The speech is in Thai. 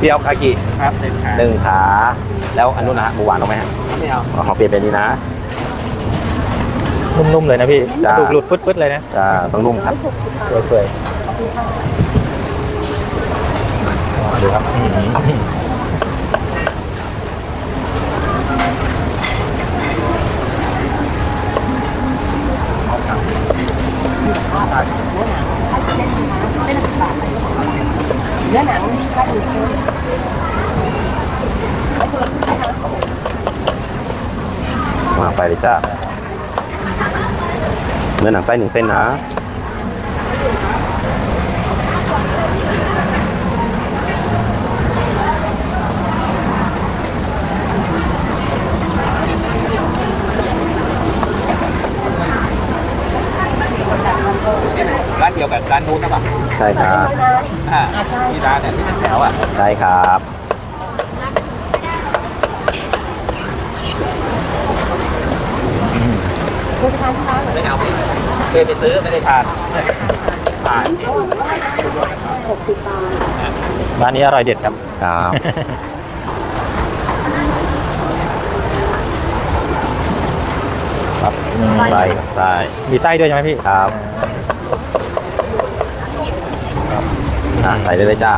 พี่เอาคากิครับหนึ่งขาหนึ่งขา แล้วอันนู้นนะฮะหมูหวานเอาไหมฮะไม่เอาอ๋อขอเปลี่ยนเป็นนี้นะ นุ่มๆเลยนะพี่กจ้าระดูกหลุดปึ๊ดๆเลยนะจะต้องนุ่มครับเปื่อยๆดูครับอื้อหือ เนื้อหนังไส้หนึ่งเส้นมาไปเลยจ้าเนื้อหนังไส้หนึ่งเส้นนะ ดียวกับร้านนู้นนะป่ะใช่ครับอ่าที่ร้านเนี่ยที่เป็นแถวอะใช่ครับคุณทานที่ร้านเหรอไม่เอาไม่เคยไปซื้อไม่ได้ทานผ่านหกสิบบาทร้านนี้อร่อยเด็ดครับครับครับไส้ไส้มีไส้ด้วยใช่ไหมพี่ครับอะ ใส่ได้เลยจ้า